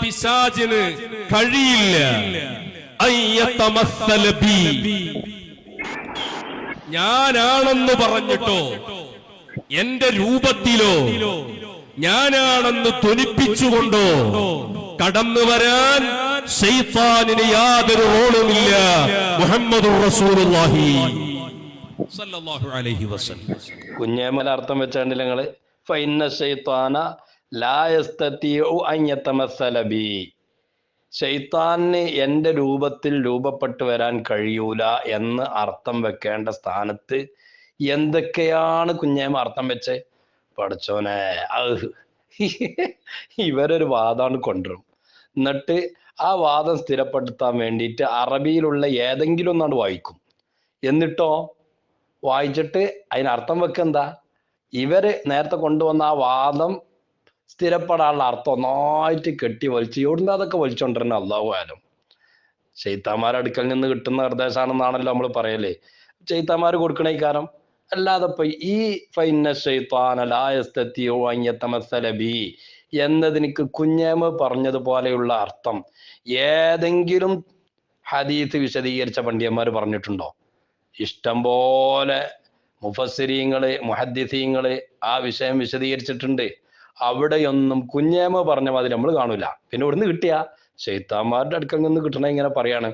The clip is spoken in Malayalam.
പിശാചിന് കഴിയില്ല. ഞാനാണെന്ന് പറഞ്ഞിട്ടോ എന്റെ രൂപത്തിലോ ഞാനാണെന്ന് ധ്വനിപ്പിച്ചുകൊണ്ടോ കടന്നു വരാൻ ശൈത്താനിന് യാതൊരു റോളുമില്ല മുഹമ്മദ് റസൂലുള്ളാഹി. കുഞ്ഞേമല അർത്ഥം വെച്ചാണ്ട് ഫൈന ഷെയ്ത്താന രൂപത്തിൽ രൂപപ്പെട്ടു വരാൻ കഴിയൂല എന്ന് അർത്ഥം വെക്കേണ്ട സ്ഥാനത്ത് എന്തൊക്കെയാണ് കുഞ്ഞേമ അർത്ഥം വെച്ച്? പഠിച്ചോനെ ഇവരൊരു വാദമാണ് കൊണ്ടുവരും. എന്നിട്ട് ആ വാദം സ്ഥിരപ്പെടുത്താൻ വേണ്ടിയിട്ട് അറബിയിലുള്ള ഏതെങ്കിലും ഒന്നാണ് വായിക്കും. എന്നിട്ടോ? വായിച്ചിട്ട് അതിനർത്ഥം വെക്കെന്താ? ഇവർ നേരത്തെ കൊണ്ടുവന്ന ആ വാദം സ്ഥിരപ്പെടാനുള്ള അർത്ഥം ഒന്നായിട്ട് കെട്ടി വലിച്ചു എവിടുന്ന് അതൊക്കെ വലിച്ചോണ്ടിരുന്ന? അള്ളാഹു ആലും. ചെയ്ത്താമാരുടെ അടുക്കൽ നിന്ന് കിട്ടുന്ന നിർദ്ദേശമാണെന്നാണല്ലോ നമ്മൾ പറയലേ. ചെയ്ത്താമാര് കൊടുക്കണേ കാരണം. അല്ലാതെ ഇപ്പൊ ഈ ഫൈന ഷെയ്ത്താനലായസ്തെത്തിയോ അഞ്ഞത്തമസലബി എന്നതിനിക്ക് കുഞ്ഞേമ പറഞ്ഞതുപോലെയുള്ള അർത്ഥം. ഏതെങ്കിലും ഹദീസ് വിശദീകരിച്ച പണ്ഡിതന്മാർ പറഞ്ഞിട്ടുണ്ടോ? ഇഷ്ടം പോലെ മുഹദ്ദിസീങ്ങൾ ആ വിഷയം വിശദീകരിച്ചിട്ടുണ്ട്. അവിടെയൊന്നും കുഞ്ഞേമ പറഞ്ഞ മാതിരി നമ്മൾ കാണൂല. പിന്നെ ഇവിടുന്ന് കിട്ടിയ? ഷെയ്ത്താന്മാരുടെ അടുക്കൽ നിന്ന് കിട്ടണ ഇങ്ങനെ പറയാണ്.